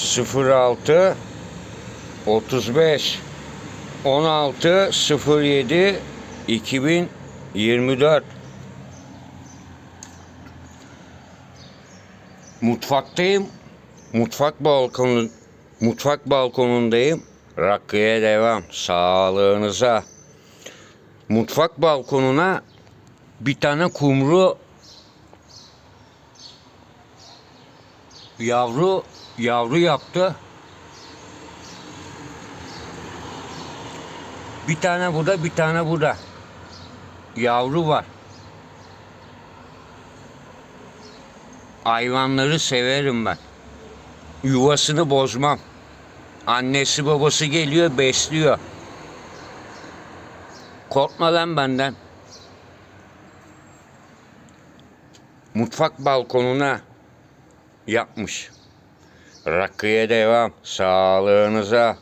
06 35 16 07 2024 Mutfaktayım. Mutfak balkonu mutfak balkonundayım. Rakıya devam. Sağlığınıza. Mutfak balkonuna bir tane kumru yavru yavru yaptı. Bir tane burada, bir tane burada. Yavru var. Hayvanları severim ben. Yuvasını bozmam. Annesi babası geliyor besliyor. Korkma lan benden. Mutfak balkonuna yapmış. Rakıya devam. Sağlığınıza.